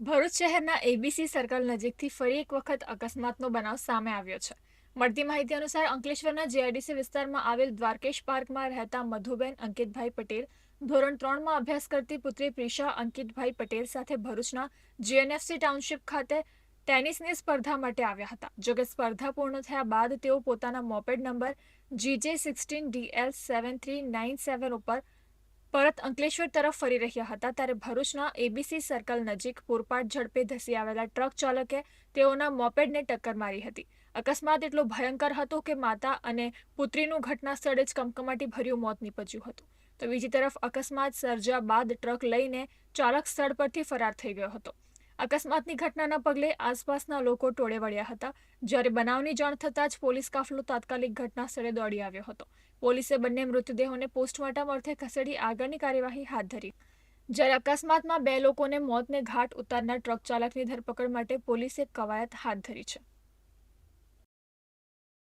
ભરૂચ શહેરના ABC circle નજીકથી ફરી એક વખત અકસ્માતનો બનાવ સામે આવ્યો છે. મળતી માહિતી અનુસાર અંકલેશ્વરના જીઆઈડીસી વિસ્તારમાં આવેલ દ્વારકેશ પાર્કમાં રહેતા મધુબેન અંકિતભાઈ પટેલ ધોરણ ત્રણમાં અભ્યાસ કરતી પુત્રી પ્રિશા અંકિતભાઈ પટેલ સાથે ભરૂચના જીએનએફસી ટાઉનશીપ ખાતે ટેનિસની સ્પર્ધા માટે આવ્યા હતા. જોકે સ્પર્ધા પૂર્ણ થયા બાદ તેઓ પોતાના moped number GJ sixteen DL seven three nine seven ઉપર પરત અંકલેશ્વર તરફ ફરી રહ્યા હતા ત્યારે ભરૂચના એબીસી સર્કલ નજીક પૂરપાટ ઝડપે ધસી આવેલા ટ્રક ચાલકે તેઓના મોપેડને ટક્કર મારી હતી. અકસ્માત એટલો ભયંકર હતો કે માતા અને પુત્રીનું ઘટના સ્થળે જ કમકમાટી ભર્યું મોત નીપજ્યું હતું. તો બીજી તરફ અકસ્માત સર્જ્યા બાદ ટ્રક લઈને ચાલક સ્થળ પરથી ફરાર થઈ ગયો હતો. અકસ્માતની ઘટનાના પગલે આસપાસના લોકો ટોળે વળ્યા હતા. જ્યારે બનાવની જાણ થતાં જ પોલીસ કાફલો તાત્કાલિક ઘટના સ્થળે દોડી આવ્યો હતો. પોલીસે બંને મૃતદેહોને પોસ્ટમોર્ટમ અર્થે ખસેડી આગળની કાર્યવાહી હાથ ધરી. જ્યારે અકસ્માતમાં બે લોકોને મોતને ઘાટ ઉતારનાર ટ્રક ચાલકની ધરપકડ માટે પોલીસે કવાયત હાથ ધરી છે.